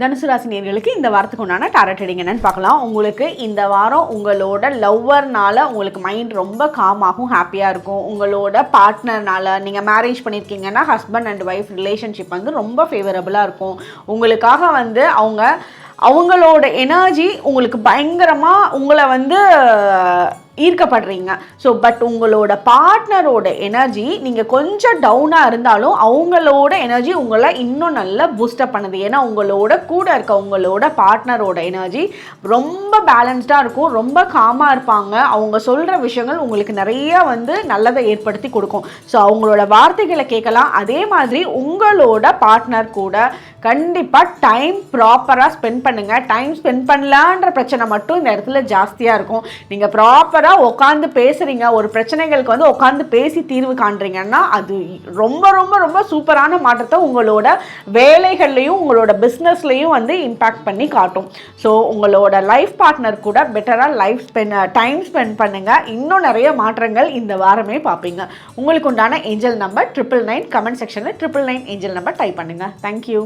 தனுசு ராசி நேர்களுக்கு இந்த வாரத்துக்கு உண்டான டாரட் ரீடிங் என்னன்னு பார்க்கலாம். உங்களுக்கு இந்த வாரம் உங்களோட லவ்வர்னால உங்களுக்கு மைண்ட் ரொம்ப காமாகவும் ஹாப்பியாக இருக்கும். உங்களோட பார்ட்னர்னால நீங்கள் மேரேஜ் பண்ணியிருக்கீங்கன்னா ஹஸ்பண்ட் அண்ட் ஒய்ஃப் ரிலேஷன்ஷிப் வந்து ரொம்ப ஃபேவரபுளாக இருக்கும். உங்களுக்காக வந்து அவங்க அவங்களோட எனர்ஜி உங்களுக்கு பயங்கரமாக உங்களை வந்து ஈர்க்கப்படுறீங்க. ஸோ பட் உங்களோட பார்ட்னரோட எனர்ஜி நீங்கள் கொஞ்சம் டவுனாக இருந்தாலும் அவங்களோட எனர்ஜி உங்களை இன்னும் நல்லா பூஸ்டப் பண்ணுது. ஏன்னா உங்களோட கூட இருக்க உங்களோட பார்ட்னரோட எனர்ஜி ரொம்ப பேலன்ஸ்டாக இருக்கும். ரொம்ப காமாக இருப்பாங்க. அவங்க சொல்கிற விஷயங்கள் உங்களுக்கு நிறைய வந்து நல்லதை ஏற்படுத்தி கொடுக்கும். ஸோ அவங்களோட வார்த்தைகளை கேட்கலாம். அதே மாதிரி உங்களோட பார்ட்னர் கூட கண்டிப்பாக டைம் ப்ராப்பராக ஸ்பெண்ட் பண்ணுங்கள் டைம் ஸ்பெண்ட் பண்ணலான்ற பிரச்சனை மட்டும் இந்த இடத்துல ஜாஸ்தியாக இருக்கும். நீங்கள் ப்ராப்பர் ப்ராப்பராக உட்காந்து பேசுகிறீங்க ஒரு பிரச்சனைகளுக்கு வந்து உட்காந்து பேசி தீர்வு காண்றீங்கன்னா அது ரொம்ப ரொம்ப ரொம்ப சூப்பரான மாற்றத்தை உங்களோட வேலைகள்லையும் உங்களோட பிஸ்னஸ்லையும் வந்து இம்பேக்ட் பண்ணி காட்டும். ஸோ உங்களோட லைஃப் பார்ட்னர் கூட பெட்டராக லைஃப் ஸ்பெண்ட் டைம் ஸ்பெண்ட் பண்ணுங்கள் இன்னும் நிறைய மாற்றங்கள் இந்த வாரமே பார்ப்பீங்க. உங்களுக்கு உண்டான angel number triple nine comment செக்ஷனில் triple nine angel number type பண்ணுங்கள் தேங்க்யூ